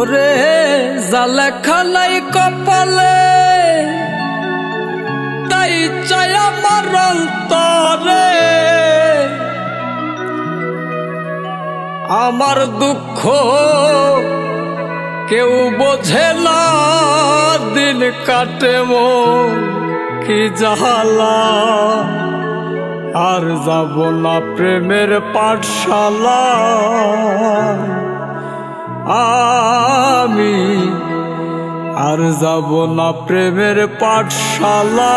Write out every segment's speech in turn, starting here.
ওরে জালেখানাই কপালে, তাই চাই আমার অন্তরে। আমার দুঃখ কেউ বোঝে না, দিন কাটে মো কি জাহালা আর যাব না প্রেমের পাঠশালা। আমি আর যাব না প্রেমের পাঠশালা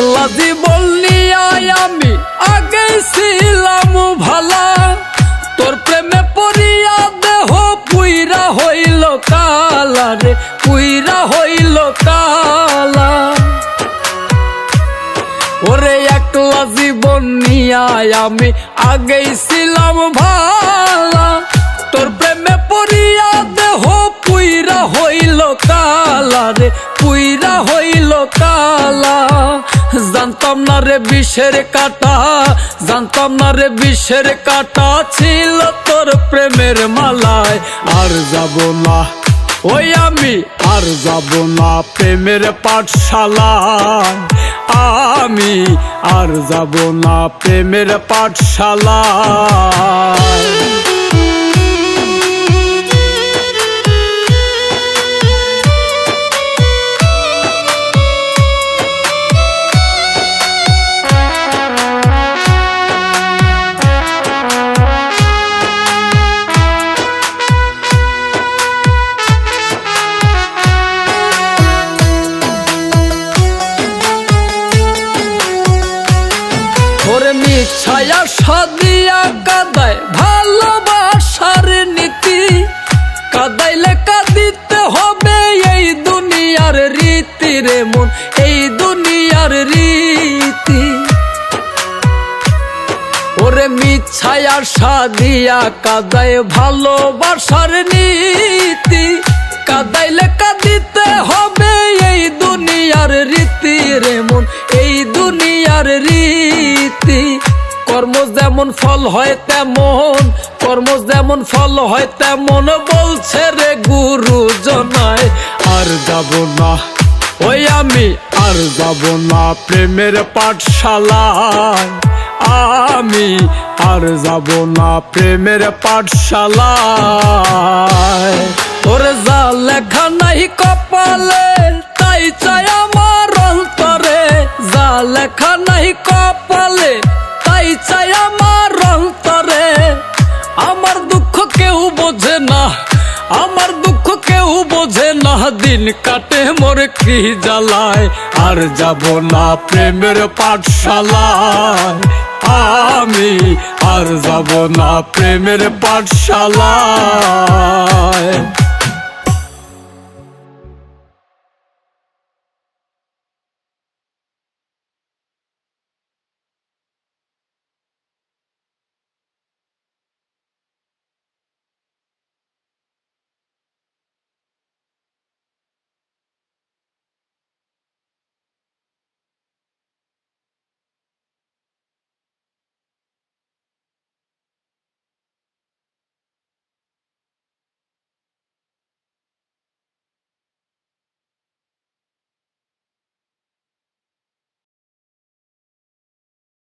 একলা জীবন নিয়াই আমি আগে ছিলাম ভালা। তোর প্রেমে পড়িয়া দেহ পুইরা হইল কালা রে, পুইরা হইল কালা। ওরে একলা জীবন নিয়াই আমি আগেই ছিলাম ভালা। তোর প্রেমে পড়িয়া দেহ পুইরা হইল কালা রে, পুইরা হইল কালা। জানতাম না রে বিষের কাটা, জানতাম না রে বিষের কাটা ছিল তোর প্রেমের মালায়। আর যাব না, ওই আমি আর যাব না প্রেমের পাঠশালায়। আমি আর যাব না প্রেমের পাঠশালায়। মিছায়া সাদিয়া কাদায় ভালোবাসার নীতি। কাদাইলে কাঁদিতে হবে এই দুনিয়ার রীতি রে মন, এই দুনিয়ার রীতি। ওরে মিছায়া সাদিয়া কাদায় ভালোবাসার নীতি। কাদাইলে কাঁদিতে হবে এই দুনিয়ার রীতি রে মন, এই দুনিয়ার রীতি। কর্ম যেমন ফল হয় তেমন, কর্ম যেমন ফল হয় তেমন বলছে রে গুরু জনায়, আর যাব না। ওই আমি আর যাব না প্রেমের পাঠশালায়। আমি আর যাব না প্রেমের পাঠশালায়। ওরে যা লেখা নাই কপালে, তাই চাই আমার অন্তরে। যা লেখা নাই কপালে বোঝে না, আমার দুঃখ কেউ বোঝে না। দিন কাটে মোরে কি জ্বালায়, আর যাব না প্রেমের পাঠশালায়। আমি আর যাব না প্রেমের পাঠশালায়।